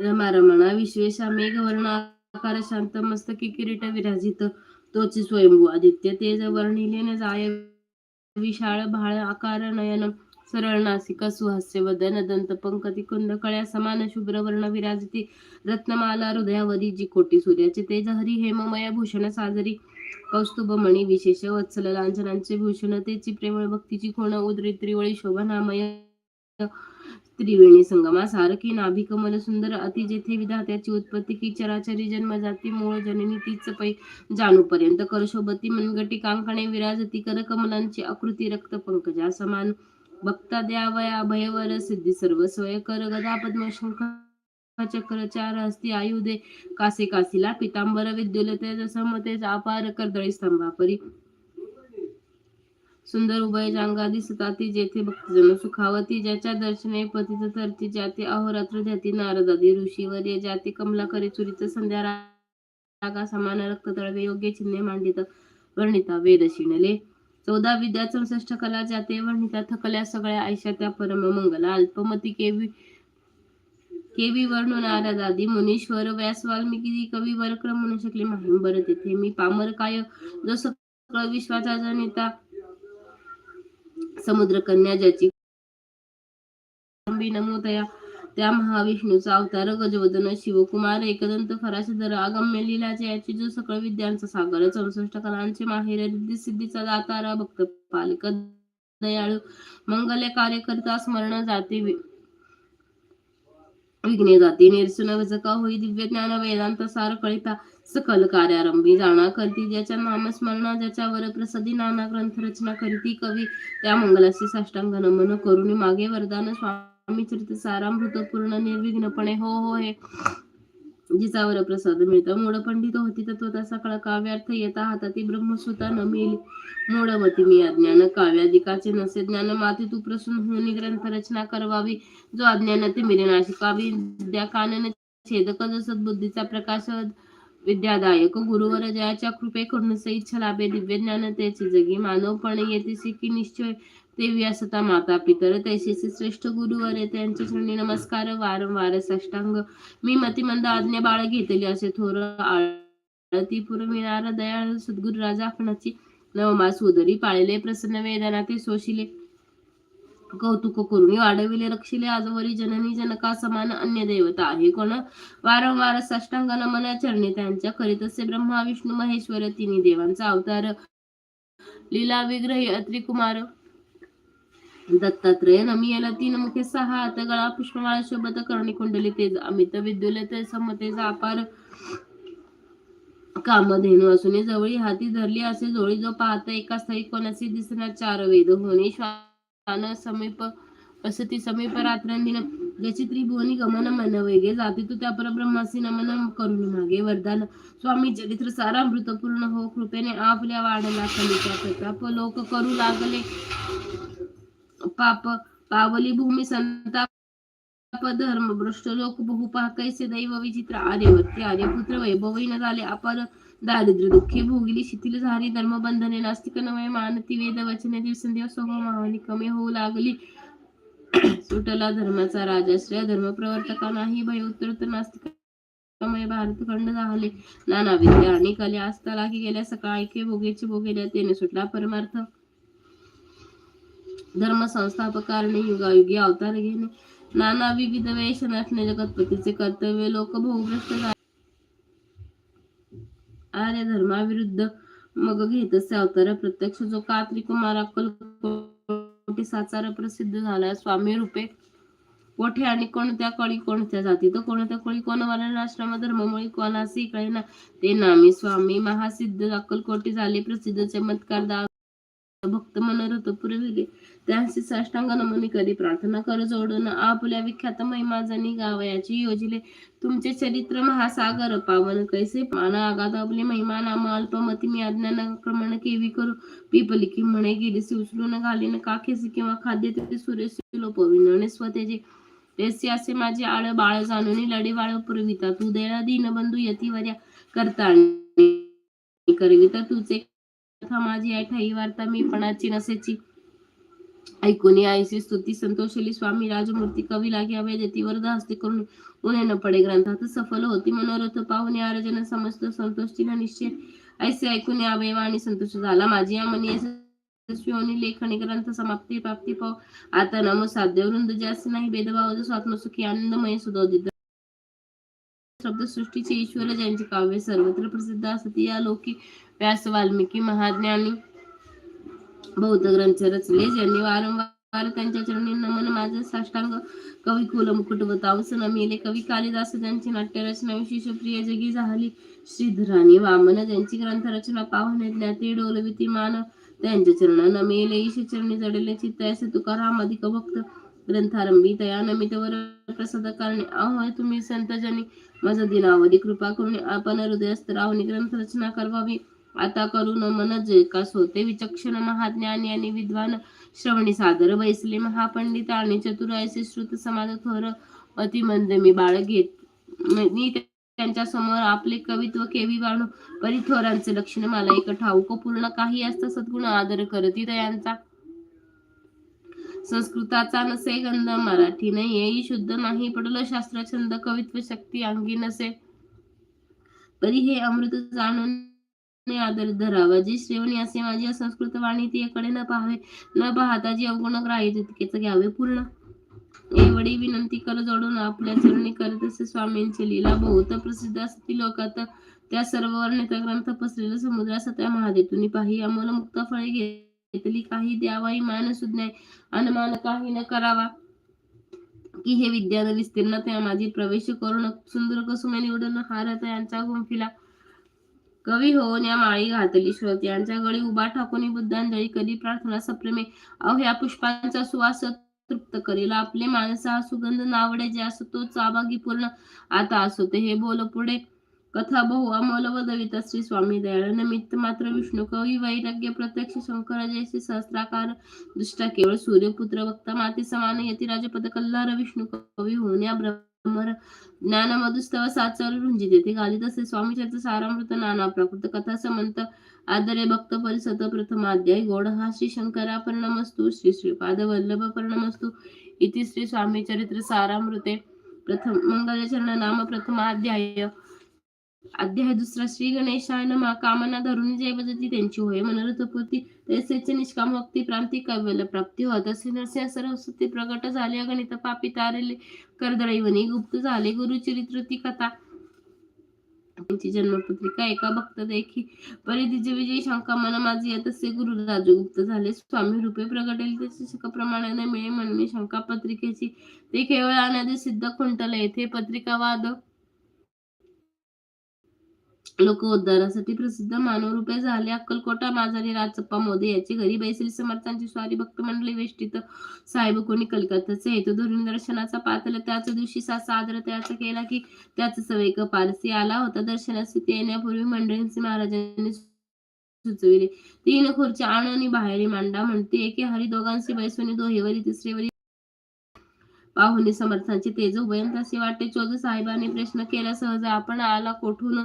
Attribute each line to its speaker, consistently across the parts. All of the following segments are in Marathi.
Speaker 1: रमा रमणा विश्वेशा मेघवर्ण आकार शांत मस्तकी किरीट विराजित. तोची स्वयंभू आदित्य तेज वर्णिलेन जाय. विशाळ भाळ आकार नयन सरळ नासिका सुहास्य वदन दंत पंकती कुंद कळ्या समान शुभ्र वर्ण विराजती. रत्नमाला हृदयावधी जी कोटी सूर्याचे तेज हरी हेममय भूषण साजरी. कौस्तुभ मणी विशेष वत्सल लांछनांचे भूषण तेची प्रेमळ भक्तीची कोण उद्री त्रिवळी शोभनामय त्रिवेणी संगमा सारखी नाभी कमल सुंदर अति जेथे विधात्याची उत्पत्ती की चराचरी जन्म जाती मूळ जननी तीच पै जाणूपर्यंत करशोबती मनगटी कांकणे विराजती कर कमलांची आकृती रक्त पंकजा समान. भक्ता द्यावया भयवर सिद्धी सर्व स्वय कर गदा पद्म शंख चक्र चार हस्ती आयुधे कासे कासीला पितांबर विद्युल तेज समतेज अपार कर्दळी स्तंभापरी. सुंदर उभय जांगा दिसताती. जेथे भक्तजन सुखावती ज्याच्या दर्शने पतित तरती जाते अहोरात्र ध्याती नारदादी ऋषीवर जाती कमला करे चुरीत संध्या रागा समान रक्त तळवे योग्य चिन्हे मांडित वर्णिता वेद शिणले. चौदा विद्या चौसष्ट कला जाते वर्णिता थकल्या सगळ्या आयुष्या त्या परम मंगला. अल्पमती केवी केवी वर्णून नारदादी मुनीश्वर व्यास वाल्मिकी कवी वरक्रम म्हणू शकले महिंबर तेथे मी पामर काय जसं विश्वाचा जनिता समुद्र कन्या ज्याची नमोतया त्या महाविष्णूचा अवतार गजवदन शिवकुमार एकदंत फराशधर आगम्य लीलाचे याची जो सकळ विद्यांचा सागर चौसष्ट कलांचे माहेर सिद्धीचा दातारा भक्त पालक दयाळू मंगल कार्यकर्ता स्मरण जाते विघ्ने जाते निरसुन वजका होई दिव्य ज्ञान वेदांत सार कळिता सकल कार्यारंभी जाणा करती ज्याच्या नामस्मरणा ज्याच्यावर प्रसादी नाना ग्रंथ रचना करती कवी. त्या मंगलाशी साष्टांग नमन करून मागे वरदान स्वामी चरित सारामृत पूर्ण निर्विघ्नपणे. हो हो हे. जिचावर प्रसाद मिळतो. मूळ पंडित होती तत्वता सकळ काव्यार्थ येता हाताती ब्रह्मसुता न मिली मूळमती मी अज्ञान. काव्यादिकाचे नसे ज्ञान. माती तू प्रसून होऊन ग्रंथ रचना करवावी. जो अज्ञान ते मिळेनाशी नाशिकावी विद्या कानन छेदक जो सद्बुद्धीचा प्रकाश विद्यादायक गुरुवर जयाच्या कृपेकडून इच्छा लाभे दिव्य ज्ञान त्याची जगी मानवपणे येते की निश्चय देवी असता माता पितर. तैसेचे श्रेष्ठ गुरुवर त्यांच्या चरणी नमस्कार. वारंवार साष्टांग. मी मतिमंद आज्ञा बाळ घेतली असे थोर आळती पुरविणारा दयाळ सद्गुरु राजा आपणाची नवमा सुदरी पाळले प्रसन्न वेदना ते सोशिले. कौतुक करून. वाढविले रक्षिले आजवरी जननी जनका समान अन्य देवता आहे. कोण? वारंवार साष्टांग नमन चरणी त्यांच्या. करीत असे ब्रह्मा विष्णू महेश्वर तिन्ही देवांचा अवतार. लीला विग्रही अत्रिकुमार दत्तात्रय याला तीन मुखे सहा हात गळा पुष्पमाळा शोभत कर्णी कुंडली तेज अमित विद्युल ते समतेचा अपार कामधेनू असून जवळी हाती धरली असे जोळी जो पाहता एका स्थायी कोणाशी दिसणार चार वेद. होणे समीप असती समीप रात्रंदिन ज्याची त्रिभुवनी गमन मन वेगे जाती तू त्या परब्रह्मासी नमन करून मागे वरदान. स्वामी चरित्र सारा मृतपूर्ण हो कृपेने आपल्या वाढला कलिका प्रताप लोक करू लागले. पाप पावली भूमी संताप धर्म भ्रष्ट लोक बहु पहा कैसे दैव विचित्र आर्यवर्ती आर्यपुत्र वैभवीन झाले अपार दारिद्र्य दुःखी भोगिली शिथिल झाली धर्मबंधने नास्तिक नवे मानती वेद वचने दिवसेंदिवस सोह मावनी कमी होऊ लागली. सुटला धर्माचा राजाश्रय धर्म प्रवर्तका नाही भय उत्तर नास्तिकमय भारत खंड झाले. नाना विद्या आणि कले असता लागी गेल्या सकाळी के भोगेचे भोगेल्या तेने सुटला परमार्थ. धर्म संस्थापकारणे युगायुगी अवतार घेणे. नाना विविध वेशन नसणे जगतपतीचे कर्तव्य लोक भोगग्रस्त आर्य धर्माविरुद्ध मग घेत असे अवतार. प्रत्यक्ष जो कात्री कुमार अक्कलकोटी साचार प्रसिद्ध झाला स्वामी रूपे कोठे आणि कोणत्या कळी कोणत्या जाती? तर कोणत्या कळी कोण वर्णाश्रम धर्ममुळी कोणासी कळेना? ते नामी स्वामी महासिद्ध अक्कलकोटी झाले. प्रसिद्ध चमत्कार दाव भक्त मनोरथ पुरविले. त्यांचे साष्टांग नमनी करी प्रार्थना कर जोडून आपल्या विख्यात महिमा जनी गावयाची योजिले. तुमचे चरित्र महासागर पावन कैसे पाना आगात आपले महिमा नाम अल्पमती मी अज्ञान आक्रमण केवी करू. पिपलिकी म्हणे गेली उचलून घालीन काखेसी किंवा खाद्य तिथे सुरेश लोपविन स्वतेचे तेसी असे माझे आळ बाळ जाणून लढी बाळ पुरविता तू देळा दीन बंधू यतीवर्या करता करविता. तुझे माझी आहे ठाई वार्ता मी पणाची नसेची. ऐकून आईची स्तुती संतोषली स्वामी राजमूर्ती कवी लागे अभय देती वरद हस्ते करून उन्हे न पडे ग्रंथात सफल होती. मनोरथ पाहुणे आरजन समस्त संतोष तिला निश्चय. ऐसे ऐकून यावे आणि संतोष झाला. माझी या मनी लेखणी ग्रंथ समाप्ती प्राप्ती पाव. आता नम साध्य वृंद जास्त नाही भेदभाव जो आत्मसुखी आनंदमय सुदोदित शब्दसृष्टीचे ईश्वर ज्यांचे काव्य सर्वत्र प्रसिद्ध असते या लोकी व्यास वाल्मिकी महाज्ञानी बौद्ध ग्रंथ रचले. ज्यांनी वारंवार त्यांच्या चरणी नमन माझे साष्टांग कवी कुल मुकुट तावस नमिले. कवी कालिदास ज्यांची नाट्यरचना विशेष प्रिय जगी झाली. श्रीधराणी वामन ज्यांची ग्रंथरचना पाहुणे ज्ञाती डोलविती मान त्यांच्या चरण नमिले. ईश चरणी जडले चित्त असे तुकाराम अधिक भक्त. ग्रंथारंभी तया नमित वर प्रसाद करणे अहो तुम्ही संत जनी माझा दिनावधी कृपा करून आपण हृदयस्तरावनी ग्रंथ रचना करवावी आता करून मन जे कास होते विचक्षण महाज्ञानी आणि विद्वान श्रवणी सादर बैसले महापंडित आणि चतुर ऐसे श्रुत समाज थोर अति मंद मी बाळ घेत मी त्यांच्यासमोर आपले कवित्व केवी वाणू परिथोरांचे लक्षण मला एक ठाऊक पूर्ण काही असता सद्गुण आदर करती दयांचा संस्कृताचा नसे गंध मराठी नाही येई शुद्ध नाही पडलं शास्त्र छंद कवित्व शक्ती अंगी नसे. तरी हे अमृत जाणून आदर धरावा. जी श्रेवणी असे माझी संस्कृत वाणी ती कडे न पाहावे न पाहता जी अवगुण ग्राह्य तितकेच घ्यावे पूर्ण. एवढी विनंती कर जोडून आपल्या चरणी करत असे स्वामींचे लीला बहुत प्रसिद्ध असती लोकात. त्या सर्व वर्णित ग्रंथ पसरलेला समुद्रास त्या महादेतून पाही. अमोल मुक्त फळे घे घेतली काही द्यावाही मान नाही. अनुमान काही न करावा. की हे विद्यान विस्तीर्ण त्या माझी प्रवेश करून सुंदर कसुमे निवडून हारत यांचा गुंफिला. कवी होऊन या माळी घातली श्रोत. यांच्या गळी उभा ठाकून बुद्धांजळी कधी प्रार्थना सप्रेमे. अवह्या पुष्पांचा सुवास तृप्त करील. आपले माणसा सुगंध नावडे जे असतो तो चाबागी पूर्ण आता असो. ते हे बोल पुढे. कथा बहु अमोल वदविता श्री स्वामी दयाळ निमित्त मात्र विष्णू कवी वैराग्य प्रत्यक्ष शंकर जयसी सहस्राकार दृष्टा केवळ सूर्यपुत्र वक्ता माते समान यती राजपद कल्लार विष्णू कवी होऊन या ब्रह्मर ज्ञान मधुस्तव साचर रुंजी देते घाली तसे स्वामीचरित्र सारामृत नाना प्राकृत कथा समंत आदरे भक्त परिसत प्रथमाध्याय गोड हा श्री शंकरा परिणमस्तु श्री श्रीपाद वल्लभ परिणमस्तु इति श्री स्वामी चरित्र सारामृते प्रथम मंगलचरण नाम प्रथमाध्याय अध्याय दुसरा श्री गणेशाय नमा. कामना धरून जय बजती त्यांची होय. मनोरथपूर्ती तसेच निष्काम भक्ती प्रांती कैवल्य प्राप्ती होत असे नरसिंह सरस्वती प्रगट झाले गणित पापी तारेले करदळीवनी गुप्त झाले. गुरुचरित्र ती कथा. त्यांची जन्मपत्रिका एका भक्त देखी. परिधीचे विजयी शंका मन माझी तसे गुरु राजगुप्त झाले. स्वामी रूपे प्रगटेल तसे शकाप्रमाणे न मिळे म्हणणे शंका पत्रिकेची ते केवळ अनादी सिद्ध खुंटले. येथे पत्रिका वाद लोक उद्धारासाठी प्रसिद्ध मानवरूपे झाले. अक्कलकोटा माझारी राजप्पा मोदी याची घरी बैसली समर्थांची स्वारी भक्त मंडळी वेष्टीत साहेब कोणी कलकत्ताचे हेतू धरून दर्शनाचा पातळ त्याच दिवशी सादर त्याचा केला की त्याच सवयक पारसी आला होता. दर्शनास येण्यापूर्वी मंडळींचे महाराजांनी सुचविले. तीन खुर्च्या आण आणि बाहेरी मांडा म्हणते. एके हरी दोघांशी बैसवणी दोहेवरी तिसरीवरी पाहुणे समर्थांचे तेज उभयंताशी वाटे. चोज साहेबांनी प्रश्न केला सहज आपण आला कोठून?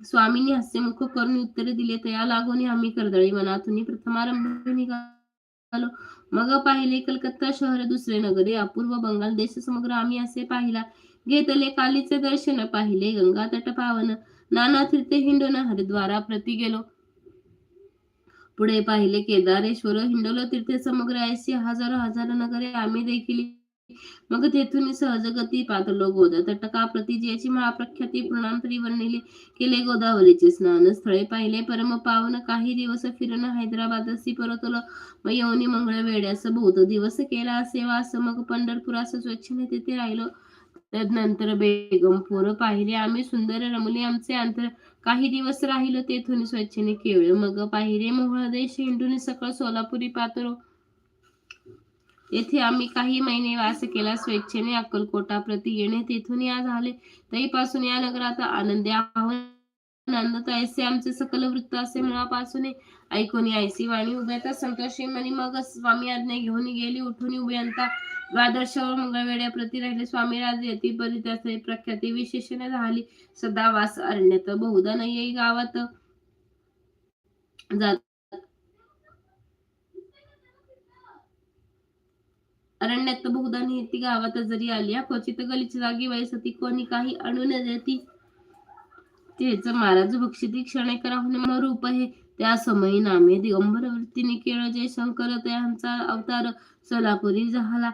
Speaker 1: स्वामींनी हास्यमुख करून उत्तरे दिले तया लागून आम्ही कर्दळी मनातून प्रथमारंभ निघालो. मग पाहिले कलकत्ता शहर दुसरे नगरे. अपूर्व बंगाल देश समग्र आम्ही असे पाहिला. घेतले कालीचे दर्शन पाहिले. गंगा तट पावन नाना तीर्थ हिंडोन हरिद्वारा प्रति गेलो. पुढे पाहिले केदारेश्वर हिंडलो तीर्थ समग्र ऐशी हजारो हजारो नगरे. आम्ही देखील मग तेथून सहजगती पातलो गोदा तटका प्रतिजयाची महाप्रख्याती प्रणांतरी वर्णिले केले गोदावरीचे स्नान स्थळे पाहिले. परम पावन काही दिवस फिरण हैदराबादसी परतलो. मग यवनी मंगळ वेड्यास बहुत दिवस केला सेवास मग पंढरपुरास स्वच्छने तेथे राहिलो. तदनंतर बेगमपूर पाहिले. आम्ही सुंदर रमले. आमचे अंतर काही दिवस राहिलो. तेथून स्वच्छने केवळ मग पाहिले. मोहळ देश हिंडून सकळ सोलापुरी पातरो येथे आम्ही काही महिने वास केला स्वेच्छेने अक्कलकोटा प्रति येणे तेथून या झाले. तरीपासून या नगरात आनंदी आनंद ऐसे आमचे सकल वृत्त असे मुळापासून ऐकून यायसी वाणी उभ्याता संतोषी मनी मग स्वामी आज्ञा घेऊन गेली उठून उभ्यांता द्वादश मंगळवेड्या प्रति राहिले. स्वामी राज येती परी त्याचे प्रख्याती विशेषण झाली. सदावास अरण्यात बहुधा नाही गावात जात अरण्यात बहुधा ती गावात जरी आली. क्वचित गलीच्या जागी वयसती कोणी काही आणू न देती. तेच महाराज भक्षिती क्षणे राहून रूप हे त्या समयी नामे दिगंबर वृत्तीने केळ जय शंकर त्यांचा अवतार सोलापुरी झाला.